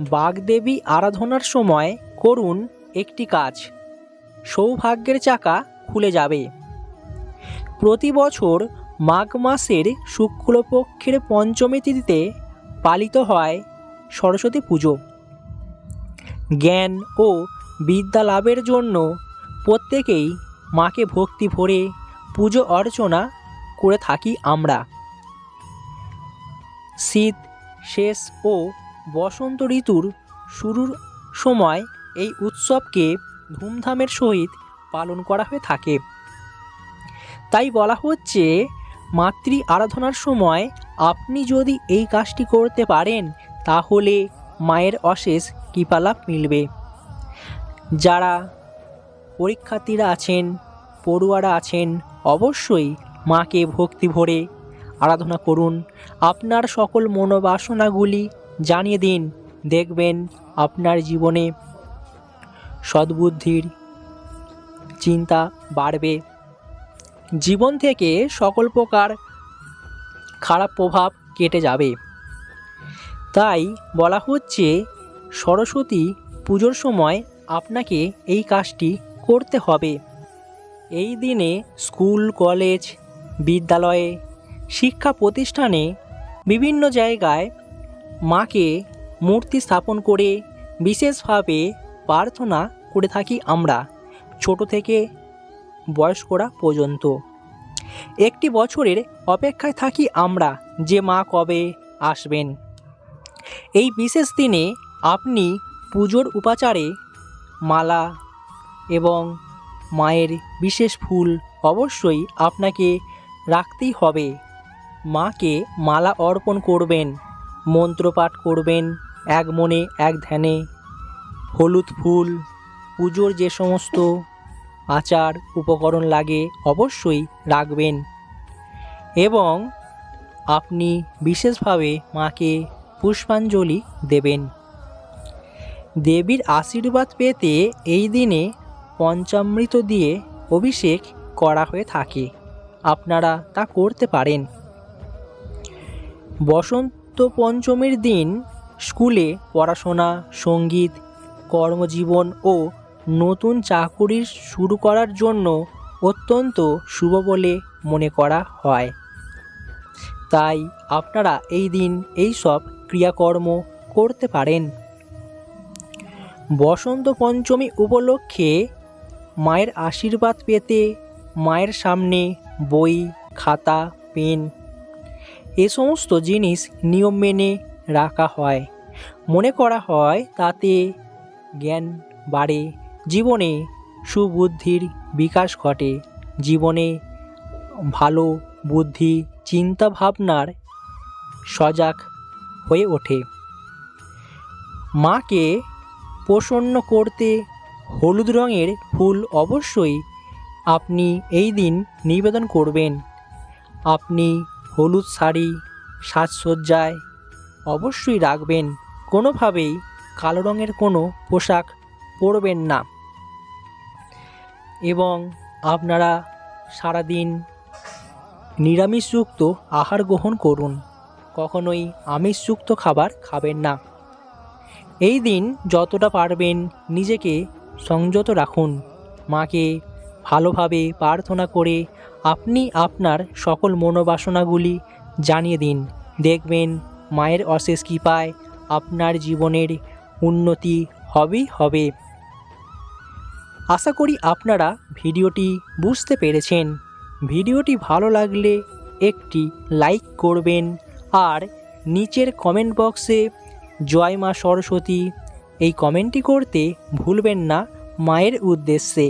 বাগদেবী আরাধনার সময় করুন একটি কাজ। সৌভাগ্যের চাকা খুলে যাবে। প্রতি বছর মাঘ মাসের শুক্লপক্ষের পঞ্চমী তিথিতে পালিত হয় সরস্বতী পুজো। জ্ঞান ও বিদ্যা লাভের জন্য প্রত্যেকেই মাকে ভক্তি ভরে পুজো অর্চনা করে থাকি আমরা। শীত শেষ ও বসন্ত ঋতুর শুরুর সময় এই উৎসবকে ধুমধামের সহিত পালন করা হয়ে থাকে। তাই বলা হচ্ছে, মাতৃ আরাধনার সময় আপনি যদি এই কাজটি করতে পারেন, তাহলে মায়ের অশেষ কৃপালাভ মিলবে। যারা পরীক্ষার্থীরা আছেন, পড়ুয়ারা আছেন, অবশ্যই মাকে ভক্তি ভরে আরাধনা করুন। আপনার সকল মনোবাসনাগুলি জানিয়ে দিন, দেখবেন আপনার জীবনে সদ্বুদ্ধির চিন্তা বাড়বে। জীবন থেকে সকল প্রকার খারাপ প্রভাব কেটে যাবে। তাই বলা হচ্ছে, সরস্বতী পুজোর সময় আপনাকে এই কাজটি করতে হবে। এই দিনে স্কুল, কলেজ, বিদ্যালয়ে, শিক্ষা প্রতিষ্ঠানে বিভিন্ন জায়গায় মাকে মূর্তি স্থাপন করে বিশেষভাবে প্রার্থনা করে থাকি আমরা, ছোট থেকে বয়স্করা পর্যন্ত। একটি বছরের অপেক্ষায় থাকি আমরা যে মা কবে আসবেন। এই বিশেষ দিনে আপনি পুজোর উপাচারে মালা এবং মায়ের বিশেষ ফুল অবশ্যই আপনাকে রাখতেই হবে। মাকে মালা অর্পণ করবেন। মন্ত্রপাঠ করবেন এক মনে, এক ধ্যানে। হলুদ ফুল, পুজোর যে সমস্ত আচার, উপকরণ লাগে অবশ্যই রাখবেন। এবং আপনি বিশেষভাবে মাকে পুষ্পাঞ্জলি দেবেন। দেবীর আশীর্বাদ পেতে এই দিনে পঞ্চামৃত দিয়ে অভিষেক করা হয়ে থাকে। আপনারা তা করতে পারেন। বসন্ত পঞ্চমীর দিন স্কুলে পড়াশোনা, সংগীত, কর্মজীবন ও নতুন চাকুরি শুরু করার জন্য অত্যন্ত শুভ বলে মনে করা হয়। তাই আপনারা এই দিন এই সব ক্রিয়াকর্ম করতে পারেন। বসন্ত পঞ্চমী উপলক্ষে মায়ের আশীর্বাদ পেতে মায়ের সামনে বই, খাতা, পেন এ সমস্ত জিনিস নিয়ম মেনে রাখা হয়। মনে করা হয় তাতে জ্ঞান বাড়ে, জীবনে সুবুদ্ধির বিকাশ ঘটে। জীবনে ভালো বুদ্ধি চিন্তা ভাবনার সজাগ হয়ে ওঠে। মাকে প্রসন্ন করতে হলুদ রঙের ফুল অবশ্যই আপনি এই দিন নিবেদন করবেন। আপনি হলুদ শাড়ি, সাজসজ্জায় অবশ্যই রাখবেন। কোনোভাবেই কালো রঙের কোনো পোশাক পরবেন না। এবং আপনারা সারাদিন নিরামিষযুক্ত আহার গ্রহণ করুন। কখনোই আমিষযুক্ত খাবার খাবেন না। এই দিন যতটা পারবেন নিজেকে সংযত রাখুন। মাকে ভালোভাবে প্রার্থনা করে আপনি আপনার সকল মনোবাসনাগুলি জানিয়ে দিন। দেখবেন মায়ের অশেষ কৃপায় আপনার জীবনের উন্নতি হবেই হবে। আশা করি আপনারা ভিডিওটি বুঝতে পেরেছেন। ভিডিওটি ভালো লাগলে একটি লাইক করবেন আর নিচের কমেন্ট বক্সে জয় মা সরস্বতী এই কমেন্টটি করতে ভুলবেন না মায়ের উদ্দেশ্যে।